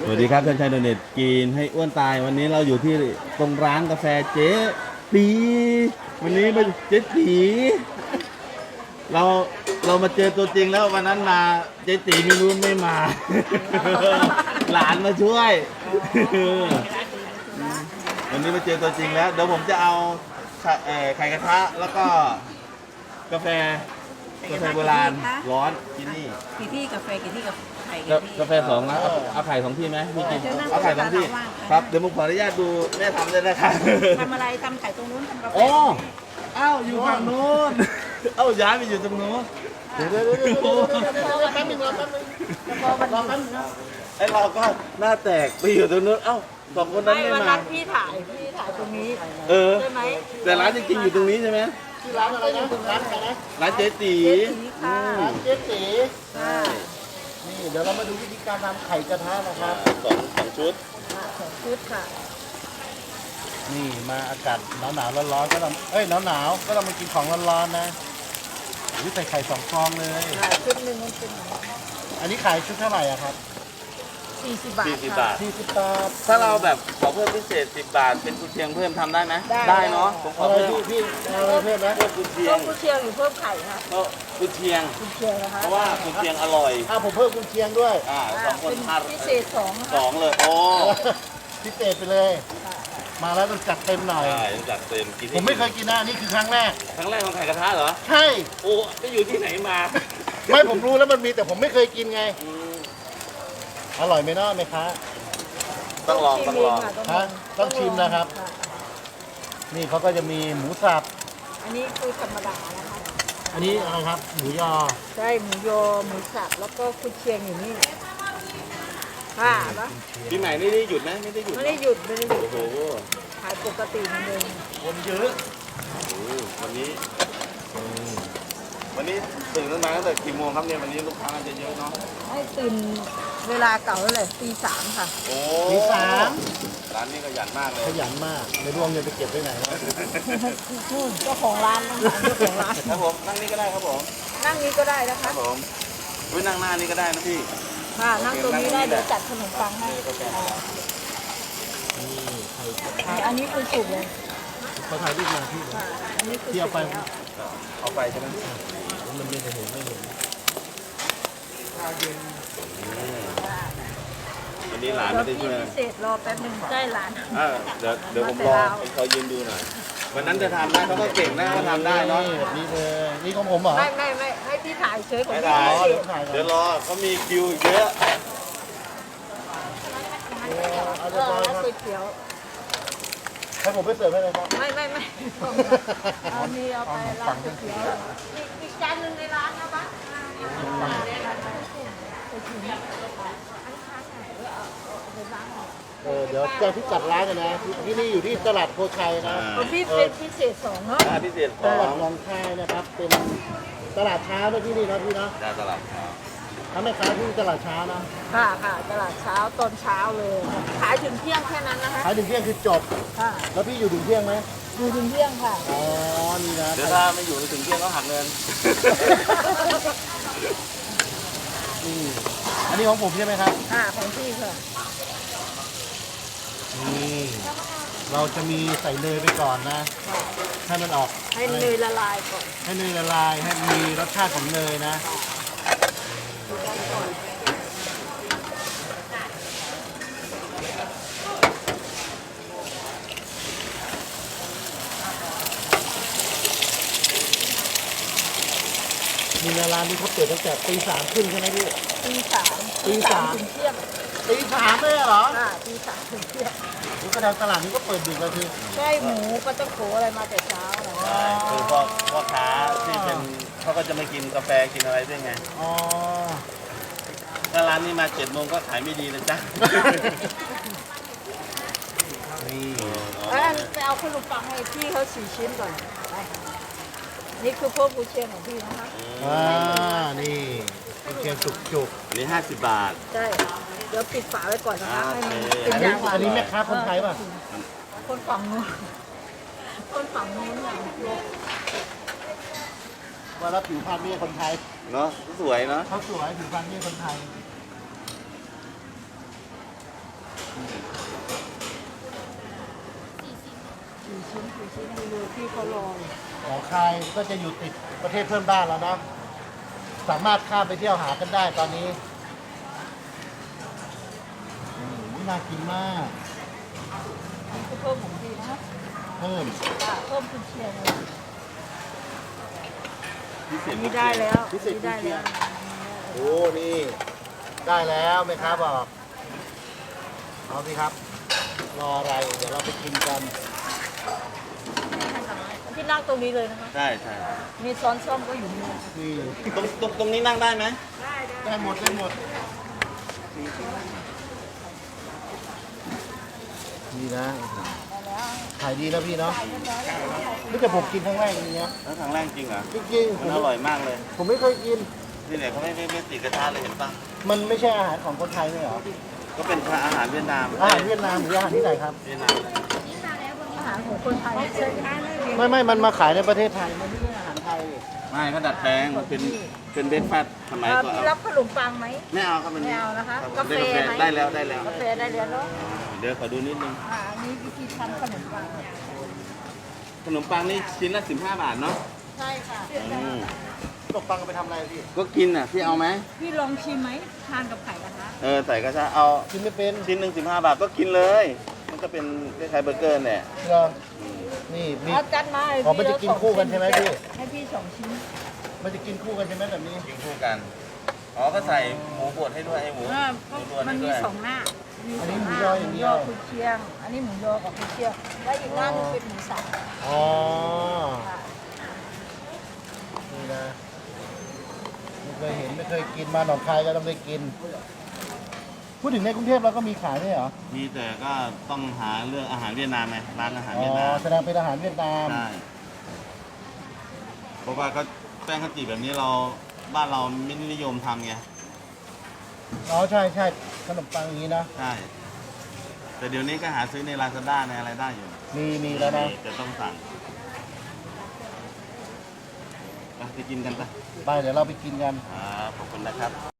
สวัสดีครับท่านชายโดเนตกินให้อ้วนตายวันนี้เราอยู่ที่ตรงร้านกาแฟเจ๊ตีวันนี้มาเจ๊ตีเราเรามาเจอตัวจริงแล้ววันนั้นมาเจ๊ตีไม่รู้ไม่มา หลานมาช่วย วันนี้มาเจอตัวจริงแล้ว เดี๋ยวผมจะเอาไข่เอ่อไข่กระทะแล้วก็กาแฟ กาแฟโบราณร้อนที่นี่กี่ที่กาแฟกี่ที่กับไข่กากี่ที่กาแฟสองนะเอาเอาไข่สองที่ไหมพี่กินเดี๋ยวนั่งเอาไข่สองที่ว่างครับเดี๋ยวผมขออนุญาตดูแม่ทำเลยนะครับทำอะไรทำไข่ตรงนู้นทำกาแฟโอ้อ้าวอยู่ฝั่งนู้นเอ้าย้ายไปอยู่ตรงนู้นเดี๋ยวเดี๋ยวเดี๋ยวเดี๋ยวแป๊บนึงรอแป๊บนึงพอมันมันไอเราก็หน้าแตกไปอยู่ตรงนู้นเอ้าสองคนนั้นไม่ไม่วันมานั้นพี่ถ่ายพี่ถ่ายตรงนี้เออใช่ไหมแต่ร้านจริงๆอยู่ตรงนี้ใช่ไหม ร้านอะไรนะร้านอะไรนะร้านเจ๊ตีเจ๊สีค่ะอืมเจ๊ตีค่ะนี่เดี๋ยวเรามาดูวิธีการทำไข่กระทะนะครับ สองสองชุด สองชุดค่ะ นี่มาอากาศหนาวหนาวๆร้อนๆก็ต้องเอ้ยหนาวหนาวๆก็ต้องมากินของร้อนๆนะนี่ใส่ไข่สองฟองเลยค่ะชุดหนึ่งมันเป็นอันนี้ขายชุดเท่าไหร่อะครับ สี่สิบบาทสี่สิบค่ะบาทสี่สิบบาทถ้าเราแบบขอเพิ่มพิเศษ 10 บาท เป็นกุนเชียงเพิ่มทำได้ไหมได้ เนาะผมขอเอาอะไรเพิ่มพี่พี่เอาอะไรเพิ่มนะเพิ่มกุนเชียเพิ่งมกุนเชียงหรือเพิ่มไข่คะเพราะกุนเชียง กุนเชียงนะคะเพราะว่ากุนเชียงอร่อยอ้าวผมเพิ่มกุนเชียงด้วย อ่าสอ่าองคนเป็นห้าพิเศษสองนะสคะองเลย โอ้พิเศษไปเลย มาแล้วต้องจัดเต็มหน่อย ใช่จัดเต็มกินผมไม่เคยกินนะอันนี่คือครั้งแรก ครั้งแรกของไข่กระทะเหรอ ใช่ โอ้ไปอยู่ที่ไหนมา ไม่ผมรู้แล้วมันมีแต่ผมไม่เคยกินไง อืม อร่อยไหมเนาะแม่ค้าต้องลองต้องลองชิมเค่ะฮะต้องชิมนะครับ นี่เขาก็จะมีหมูสับอันนี้คือธรรมดานะคะ อันนี้อะไรครับ หมูยอใช่หมูยอหมูสับแล้วก็กุนเชียงอยู่นี่ค่ะแล้วปีใหม่นี่ได้หยุดไหมไม่ได้หยุดไม่ได้หยุดไม่ได้หยุดโอ้โหขายปกติเหมือนเดิมคนเยอะโอ้โหวันนี้อืม วันนี้ตื่นขึ้นมาตั้งแต่กี่โมงครับเนี่ยวันนี้ลูกค้าน่าจะเยอะเนาะให้ตื่นเวลาเก่าแล้วแหละตีสามค่ะ โอ้ตีสาม ร้านนี้ขยันมากเลยขยันมากไม่รู้เอาเงินไปเก็บไปไหนวะเจ้าของร้านนะคะเจ้าของร้าน ครับผมนั่งนี่ก็ได้ครับผมนั่งนี้ก็ได้นะครัคะบผมวินั่งหน้านี่ก็ได้นะพี่ ค่ะนั่งตรงนี้ได้เดี๋ยวจัดขนมปังให้นี่ไข่อ่าอันนี้คือสุกเลยเขาถ่ายรูปมาพี่ค่ะอันนี้คือเที่ยวสุกไปแล้วเอาไปใช่ไหม มันไม่เห็นไม่เห็นข้าวเย็นอันนี้หลานไม่ได้ช่วยพิเศษรอแป๊บนึงได้หลานอ่าเดี๋ยวเดี๋ยวผมรอให้เขายืนดูหน่อย วันนั้นจะทำได้เขาก็เก่งนะเขาทำได้เนาะนี่แบบนี้เลยนี่ของผมเหรอไม่ไม่ไม่ให้พี่ถ่ายเฉยของไม่พี่เดี๋ยวถ่ายเดี๋ยวรอเขามีคิวเยอะเอาเอเรียบร้ออยครับก๋วยเตี๋ยว ให้ผมไปเสิร์ฟให้เลยครับ ไม่ไม่ไม่เอามีเอาไปร้านก๋วยเตี๋ยวอีกอีกจานหนึ่งในร้านนะปะไปถึงอันค้างไหนเออเอาเอาไปล้างออกเออเดี๋ยวแจ้งพิกัดร้านกันนะที่นี่อยู่ที่ตลาดโพชัยนะของพี่เป็นพิเศษสองเนาะอ่าพิเศษสจัองหวัดงหนองคายนะครับ เป็นตลาดเช้าด้วยที่นี่นะพี่เนาะได้ตลาดครับ ถ้าแม่ค้าที่ตลาดเช้านะค่ะค่ะตลาดเช้าตอนเช้าเลย ขายถึงเที่ยงแค่นั้นนะคะ ขายถึงเที่ยงคือจบ ค่ะ แล้วพี่อยู่ถึงเที่ยงไหมอยู่ถึงเที่ยงค่ะ อ๋อ นี่นะเดี๋ยวถ้าไม่อยู่ถึงเที่ยงก็หักเงิน นี่ อันนี้ของผมใช่ไหมครับ ค่ะ ของพี่ค่ะ นี่ เราจะมีใส่เนยไปก่อนนะ ให้มันออก ให้เนยละลายก่อน ให้เนยละลาย ให้มีรสชาติของเนยนะ นร้านนี้เขาเปิดตั้งแต่ตีสามครึ่งใช่ไหมพี่ ตีสามตีสาม ถึงเที่ยงตีสามเลยเหรอค่ะตีสามถึงเที่ยงนี่กระดาตลาดนี้ก็เปิดดึกแล้วคือใช่หมูปลาตะโขอะไรมาแต่เช้าเหรอใช่คือพ่อพ่อค้าที่เป็นเขาก็จะไม่กินกาแฟกินอะไรด้วยไงอ๋อถ้าร้านนี้มาเจ็ดโมงก็ขายไม่ดีเลยจ้ะนี่แล้วอันไปเอาขนมปังให้พี่เขาสี่ชิ้นก่อนไปนี่คือพวกกูเชียงของพี่นะคะ อ่านี่ ทียงจุกอันนี้าสิบบาท ใช่แล้วปิดฝาไว้ก่อนนะคะให้มันเป็นอันนี้างอันนี้แม่ค้าคนไทยป่ะคนฝั่งนู้นคนฝั่งนู้นเนี่ยว่ารับผิวพรรณนี่คนไทยเนาะสวยเนาะเขาสวยผิวพรรณนี่คนไทยสี่ชิ้นสี่ชิ้นดูพี่เขารอของไทยก็จะอยู่ติดประเทศเพื่อนบ้านแล้วนะ สามารถข้ามไปเที่ยวหากันได้ตอนนี้อืมน่ากินมากนี่คือเพิ่มของพี่นะเพิ่มอะเพิ่มคุณเชียงเลยพิเศษนี่ได้แล้วพิเศษนี่ได้เชียแล้งวโอ้นี่ ได้แล้วไหมครับบอกเอาสิครับ รออะไร เดี๋ยวเราไปกินกันที่ นั่งตรงนี้เลยนะคะใช่ใช่มีซ้อนซ่อมก็อยู่นี่นี่ตรงตรงตรงนี้นั่งได้ไหมได้ได้ได้หมดได้หมดนี่นะแล้วขายดีนะพี่เนาะนี่แต่ผมกินครั้งแรกอย่างเงี้ยแล้วทางแรกจริงเหรอจริงๆผมันมอร่อยมากเลย ผมไม่เคยกินนี่เนี่ยเขาไม่ไม่ไม่ติดกระทะเลยเห็นปะมันไม่ใช่อาหารของคนไทยใช่เหรอก็เป็นอาหารเวียดนามอาหารเวียดนามหรืออาหารที่ไหนครับเวียดนามเลยอาหาร ของคนไทยใช่ไหมไม่ไม่มันมาขายในประเทศไทยมันไม่ใช่อาหารไทยไม่เขาดัดแปลงเป็นเป็นเบรกฟาสต์สมัยอ่าก่อนพี่รับขนมปังไหม ไม่เอาครับมันไม่เอานะคะรับกาแฟได้ไหม ได้แล้วได้แล้วกาแฟได้แล้วเนาะเดี๋ยวขอดูนิดนึงอ่าอันนี้วิธีทำขนมปังขนมปังนี่ชิ้นละ15 บาทเนาะใช่ค่ะ อืมขนมปังเอาไปทำอะไรพี่ก็กินอะพี่เอาไหมพี่ลองชิมไหมทานกับไข่กระทะเออใส่กระชะเอากินไม่เป็นชิ้นหนึ่ง15บาทก็กินเลย มันก็เป็นคล้ายๆเบอร์เกอร์เนี่ยเหรออืมนี่มี เอาจัดมาให้อ๋อพี่มันจะกินคู่กันใช่ไหมพี่ ให้พี่สองชิ้นมันจะกินคู่กันใช่ไหมแบบนี้ กินคู่กัน อ๋อ ก็ใส่หมูบดให้ด้วยให้หมูอ่าหมูรวนมัให้นมีด้วยสองหน้ามีอันสนี้องหมูหน้ายอหอย่างมูเดียยวอคุณเชียง อันนี้หมูยอกับคุณเชียง และอีกหน้าหนึงเป็นหมูสับอ๋อ ค่ะนี่นะไม่เคยเห็นไม่เคยกินมาหนองคายก็ต้องได้กิน พูดถึงในกรุงเทพเราก็มีขายด้วยเหรอมีแต่ก็ต้องหาเรื่องอาหารเวียดนามไงร้านอาหารอ๋เวียดนามอแสดงเป็นอาหารเวียดนามใช่เพราะว่าก็แป้งข้าวจี่แบบนี้เราบ้านเราไม่นิยมทำไงอ๋อใช่ใช่ขนมปังอย่างนี้นะใช่แต่เดี๋ยวนี้ก็หาซื้อในลาซาด้าในอะไรได้อยู่มีมีแล้วนะจะต้องสั่งไปไปกินกันปะไปเดี๋ยวเราไปกินกันครับขอบคุณนะครับ